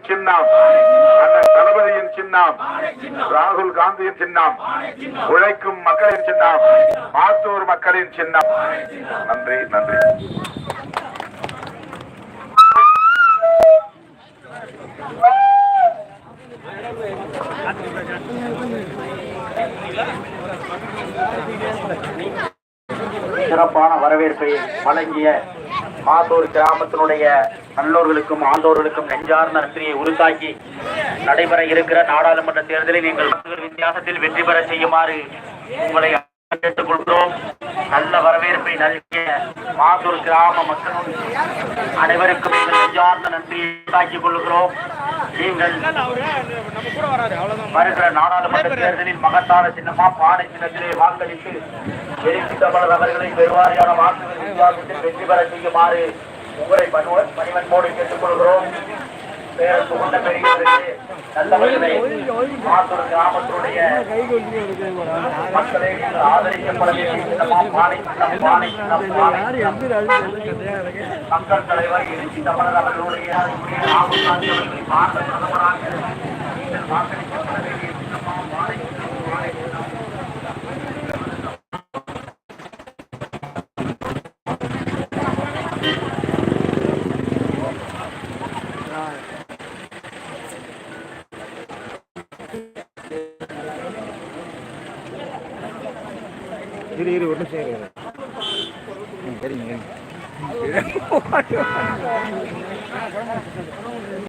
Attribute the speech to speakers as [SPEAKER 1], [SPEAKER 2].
[SPEAKER 1] ஸ்டாலினின் சின்னம். அண்ணன் தளபதியின் சின்னம். ராகுல் காந்தியின் சின்னம். உழைக்கும் மக்களின் சின்னம். மாத்தூர் மக்களின் சின்னம். நன்றி நன்றி.
[SPEAKER 2] சிறப்பான வரவேற்பை வழங்கிய மாத்தூர் கிராமத்தினுடைய நல்லோர்களுக்கும் ஆண்டோர்களுக்கும் நெஞ்சார்ந்த நன்றியை உருத்தாக்கி நடைபெற இருக்கிற நாடாளுமன்ற தேர்தலில் நீங்கள் வித்தியாசத்தில் வெற்றி பெற செய்யுமாறு உங்களை கேட்டுக்கொள்கிறோம் நல்ல வரவேற்பை நல்கிய மாத்தூர் கிராம மக்களும் அனைவருக்கும் எங்கள் நெஞ்சார்ந்த நன்றியை உருத்தாக்கிக் கொள்கிறோம். நீங்கள் வருகிற நாடாளுமன்ற தேர்தலில் மகத்தான சின்னமா பாடை சின்னத்திலே வாக்களித்து தமிழர் அவர்களை பெருவாரியான வாக்குகள் வித்தியாசத்தில் வெற்றி பெற செய்யுமாறு உங்களை பணிவ- பணிவன்போடு கேட்டுக்கொள்கிறோம். பேரன் கிராமத்தினுடைய மக்களை ஆதரிக்கப்பட வேண்டிய மக்கள் தலைவர் எழுச்சி தமிழர் அவர்களுடைய பிரதமராக நீங்கள் வாக்களிக்கப்பட வேண்டிய
[SPEAKER 3] இரு இரு ஒரு நிமிஷம் இரு ம், சரிங்க.